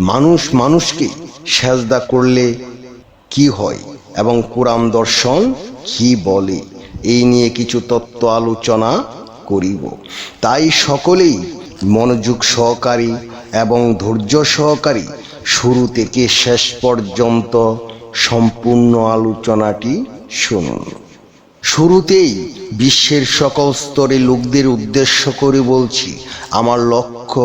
মানুষ মানুষকে সেজদা করলে কি হয় এবং কোরআন দর্শন কি বলে? এই নিয়ে কিছু তত্ত্ব আলোচনা করিব। তাই সকলেই মনোযোগ সহকারী এবং ধৈর্য সহকারী শুরু থেকে শেষ পর্যন্ত সম্পূর্ণ আলোচনাটি শুনুন। শুরুতেই বিশ্বের সকল স্তরে লোকদের উদ্দেশ্য করে বলছি, আমার লক্ষ্য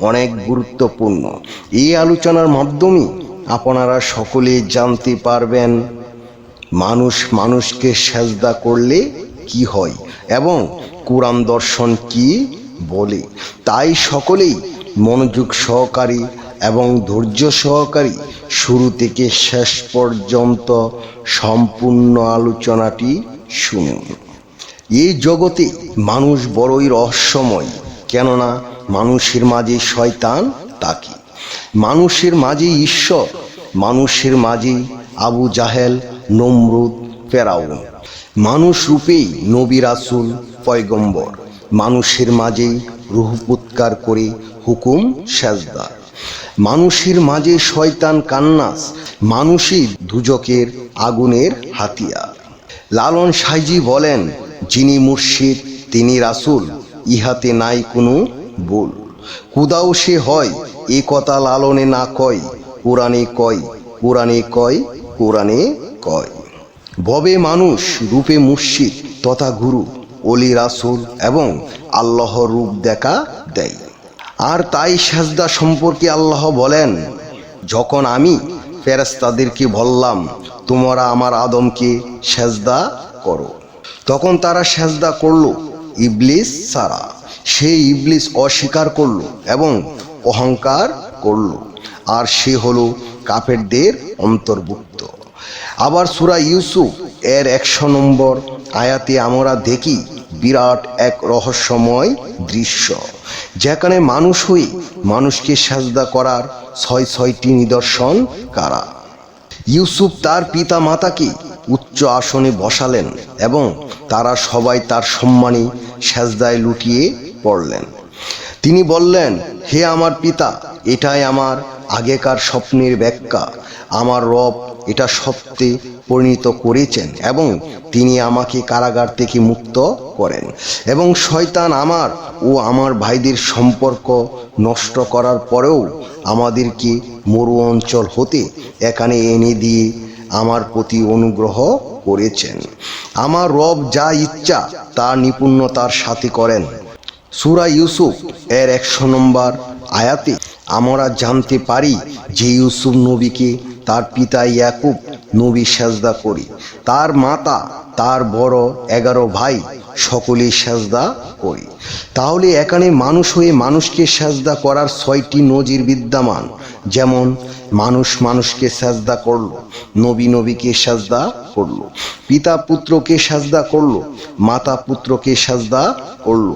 অনেক গুরুত্বপূর্ণ। এই আলোচনার মাধ্যমে আপনারা সকলে জানতে পারবেন মানুষ মানুষকে সেজদা করলে কি হয় এবং কোরআন দর্শন কি বলে। তাই সকলেই মনোযোগ সহকারী এবং ধৈর্য সহকারী শুরু থেকে শেষ পর্যন্ত সম্পূর্ণ আলোচনাটি শুনুন। এই জগতে মানুষ বড়ই রহস্যময়, কেননা মানুষের মাঝে শয়তান তাকে। মানুষের মাঝে ঈশ্বর, মানুষের মাঝে আবু জাহেল, নমরুদ, ফেরাউন। মানুষ রূপেই নবী রাসুল, পয়গম্বর। মানুষের মাঝেই রুহুপুৎকার করে হুকুম সেজদা। মানুষের মাঝে শয়তান কান্নাস। মানুষই দুজকের আগুনের হাতিয়ার। লালন সাইজি বলেন, যিনি মুর্শিদ, তিনি রাসুল। ইহাতে নাই কোনো ভুল। কুদাও সে হয়, এ কথা লালনে না কয় কোরআনে কয় কোরআনে কয় কোরআনে কয়। ভবে মানুষ, রূপে মুর্শিদ, তথা গুরু অলি রাসুল এবং আল্লাহ রূপ দেখা দেয়। আর তাই সাজদা সম্পর্কে আল্লাহ বলেন, যখন আমি ফেরেস্তাদেরকে বললাম, তোমরা আমার আদমকে সেজদা করো। তখন তারা সেজদা করল, ইবলিস সারা সেই ইবলিস অস্বীকার করল এবং অহংকার করল। আর সে হলো কাফেরদের অন্তর্ভুক্ত। আবার সুরা ইউসুফ এর একশো নম্বর আয়াতে আমরা দেখি বিরাট এক রহস্যময় দৃশ্য, যেখানে মানুষ হয়ে মানুষকে সাজদা করার ছয় ছয়টি নিদর্শন কারা। ইউসুফ তার পিতা মাতাকে উচ্চ আসনে বসালেন এবং তারা সবাই তার সম্মানী সেজদায় লুটিয়ে পড়লেন। তিনি বললেন, হে আমার পিতা, এটাই আমার আগেকার স্বপ্নের ব্যাখ্যা। আমার রব এটা সত্যে পরিণত করেছেন এবং তিনি আমাকে কারাগার থেকে মুক্ত করেন। এবং শয়তান আমার ও আমার ভাইদের সম্পর্ক নষ্ট করার পরেও আমাদেরকে মরু অঞ্চল হতে এখানে এনে দিয়ে আমার প্রতি অনুগ্রহ করেছেন। আমার রব যা ইচ্ছা তা নিপুণতার সাথে করেন। সুরা ইউসুফ এর একশো নম্বর আয়াতে আমরা জানতে পারি যে ইউসুফ নবীকে তার পিতা ইয়াকুব নবী সাজদা করি। তার মাতা, তার বড় এগারো ভাই সকলেই সাজদা করি। তাহলে এখানে মানুষ হয়ে মানুষকে সাজদা করার ছয়টি নজির বিদ্যমান। যেমন, মানুষ মানুষকে সাজদা করল, নবী নবীকে সাজদা করল, পিতা পুত্রকে সাজদা করল, মাতা পুত্রকে সাজদা করল,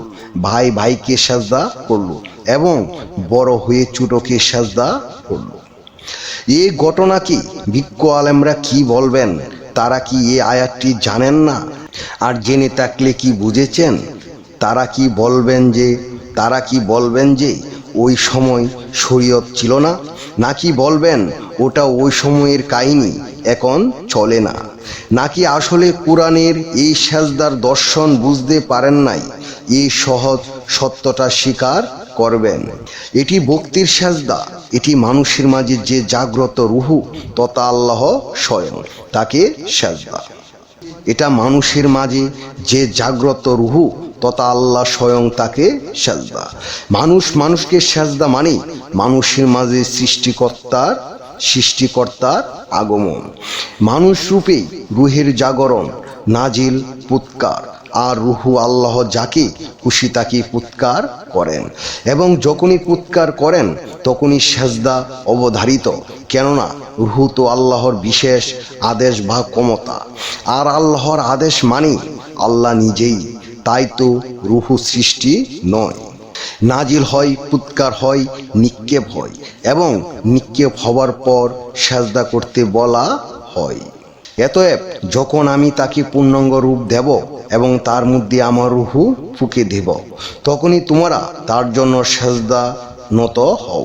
ভাই ভাইকে সাজদা করল এবং বড় হয়ে ছোটকে সাজদা করল। এই ঘটনা কি? ভিক্ষ আলেমরা কি বলবেন? তারা কি এ আয়াতটি জানেন না? আর জেনে থাকলে কি বুঝেছেন, তারা কি বলবেন যে, তারা কি বলবেন যে, ওই সময় শরীয়ত ছিল না? নাকি বলবেন, ওটা ওই সময়ের কাহিনী, এখন চলে না? নাকি আসলে কোরআনের এই সেজদার দর্শন বুঝতে পারেন নাই? এই সহজ সত্যটা স্বীকার করবেন। এটি ভক্তির সেজদা, এটি মানুষের মাঝে যে জাগ্রত রুহু, তথা আল্লাহ স্বয়ং তাকে সেজদা। এটা মানুষের মাঝে যে জাগ্রত রুহু, তথা আল্লাহ স্বয়ং তাকে সেজদা। মানুষ মানুষকে সেজদা মানে মানুষের মাঝে সৃষ্টিকর্তার সৃষ্টিকর্তার আগমন। মানুষ রূপেই রুহের জাগরণ, নাজিল, পুৎকার, আর রুহু আল্লাহ যাকে খুশি তাকে পুৎকার করেন। এবং যখনই পুৎকার করেন, তখনই সেজদা অবধারিত। কেননা রুহু তো আল্লাহর বিশেষ আদেশ বা ক্ষমতা। আর আল্লাহর আদেশ মানি আল্লাহ নিজেই, তাই তো রুহু সৃষ্টি নয়। নাজিল হয় পুৎকার হয়, নিক্ষেপ হয় এবং নিক্ষেপ হওয়ার পর সাজদা করতে বলা হয়। এতএব যখন আমি তাকে পূর্ণাঙ্গ রূপ দেব এবং তার মধ্যে আমার রুহু ফুকে দেব, তখনই তোমরা তার জন্য সাজদা নত হও।